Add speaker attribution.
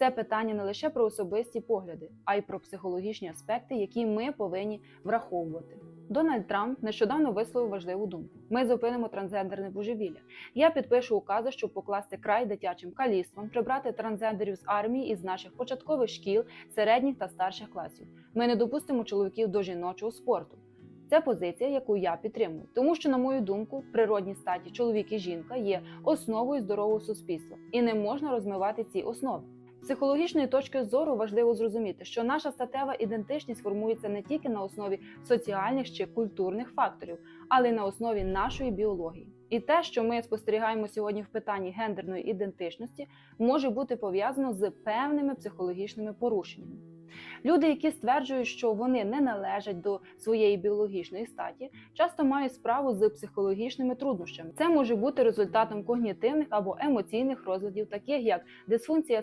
Speaker 1: Це питання не лише про особисті погляди, а й про психологічні аспекти, які ми повинні враховувати. Дональд Трамп нещодавно висловив важливу думку: ми зупинимо трансгендерне божевілля. Я підпишу укази, щоб покласти край дитячим каліцтвам, прибрати трансгендерів з армії і з наших початкових шкіл, середніх та старших класів. Ми не допустимо чоловіків до жіночого спорту. Це позиція, яку я підтримую, тому що, на мою думку, природні статі чоловік і жінка є основою здорового суспільства, і не можна розмивати ці основи. Психологічної точки зору важливо зрозуміти, що наша статева ідентичність формується не тільки на основі соціальних чи культурних факторів, але й на основі нашої біології. І те, що ми спостерігаємо сьогодні в питанні гендерної ідентичності, може бути пов'язано з певними психологічними порушеннями. Люди, які стверджують, що вони не належать до своєї біологічної статі, часто мають справу з психологічними труднощами. Це може бути результатом когнітивних або емоційних розладів, таких як дисфункція